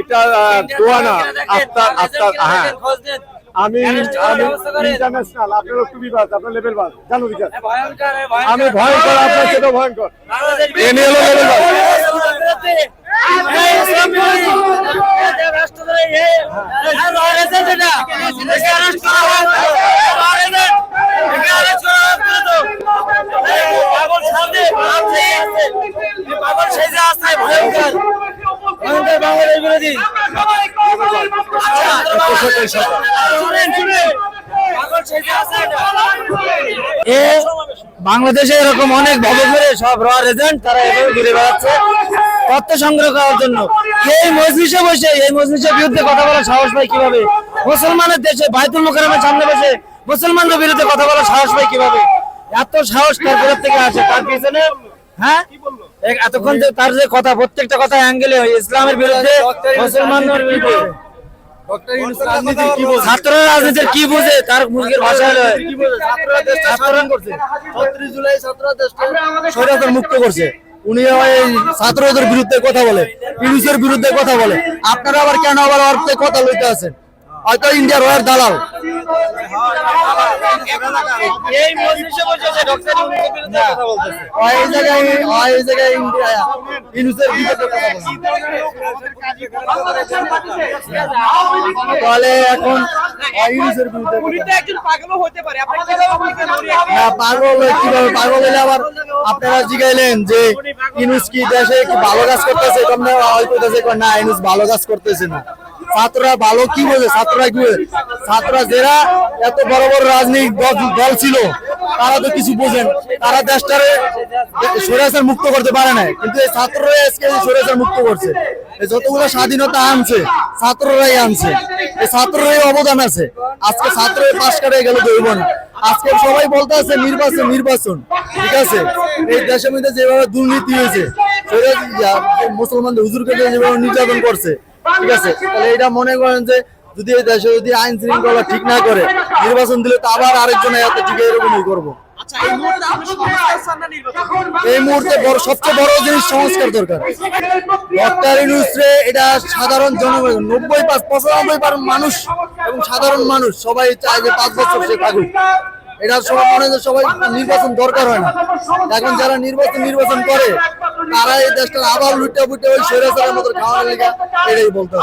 এটা দোয়া না আত্মার আত্মার হ্যাঁ। আমি ইন্টারন্যাশনাল আপনার একটু বিবাদ, আপনার লেভেল বাদ। জানো বিচার আমি ভয়ঙ্কর, আপনার সেটা ভয়ঙ্কর। এনে হলো লেভেল বাদ এ বাংলাদেশে এরকম অনেক ভব করে সব র এজেন্ট তারা এভাবে ঘুরে বেড়াচ্ছে। তথ্য সংগ্রহ করার জন্য। এই মজলিসে বসে এই মজলিসের বিরুদ্ধে কথা বলার সাহস পায় কীভাবে? মুসলমানের দেশে বাইতুল মোকারমের সামনে বসে মুসলমানদের বিরুদ্ধে কথা বলার সাহস পায় কীভাবে? এত সাহস তার থেকে আসে তার পিছনে হ্যাঁ? এতক্ষণ যে তার যে কথা প্রত্যেকটা কথা অ্যাঙ্গেলে ইসলামের বিরুদ্ধে মুসলমানদের বিরুদ্ধে। ছাত্ররা রাজনীতির কি বুঝে? তার মুখের ভাষা হলো স্বৈরাচার মুক্ত করছে। উনি ছাত্রদের বিরুদ্ধে কথা বলে। ইউনিসের বিরুদ্ধে কথা বলে। আপনারা আবার কেন আবার অর্থে কথা লইতে আছেন? হয়তো ইন্ডিয়ার ওয়ার দালাল। তাহলে এখন পাগল কীভাবে পাগল হলে আবার আপনারা জিগাইলেন যে ইনুস কি দেশে কি ভালো কাজ করতেছে? হয়তো না ইনুস ভালো কাজ করতেছে না। ছাত্ররা ভালো কি বোঝে ছাত্ররা কি ছাত্ররা যারা এত বড় বড় রাজনৈতিক দল- ছিল, তারা তো কিছু বোঝেন। তারা দেশটারে সরেসার মুক্ত করতে পারে না কিন্তু এই ছাত্ররা আজকে সরেসার মুক্ত করছে। এই যতগুলো স্বাধীনতা আনছে, ছাত্ররাই আনছে। এই ছাত্ররাই অবদান আছে। আজকে ছাত্র পাশ কাটে গেলে দইব না আজকে সবাই বলতে আছে, নির্বাচন নির্বাচন। ঠিক আছে? এই দেশের মধ্যে যেভাবে দুর্নীতি হয়েছে মুসলমানদের হুজুরকে যেভাবে নির্যাতন করছে ঠিক আছে? তাহলে এটা মনে করেন যে যদি এই দেশে যদি আইন শৃঙ্খলা ঠিক না করে নির্বাচন দিলে তো আবার আরেকজন এত ঠিক এরকমই করব। আচ্ছা এই মুহূর্তে বড় সবচেয়ে বড় জিনিস সংস্কার দরকার। ডক্টর ইউনুসরে এটা সাধারণ জনগণ নব্বই পাঁচ পঁচানব্বই পার মানুষ এবং সাধারণ মানুষ সবাই চায় যে পাঁচ বছর সে থাকুক। এটা সবাই মনে হয় সবাই নির্বাচন দরকার হয় না। এখন যারা নির্বাচন নির্বাচন করে তারা এই দেশটা আবার লুটে বুটে ওই সৈরাচারের মতো খাওয়ার লেগে এটাই বলতে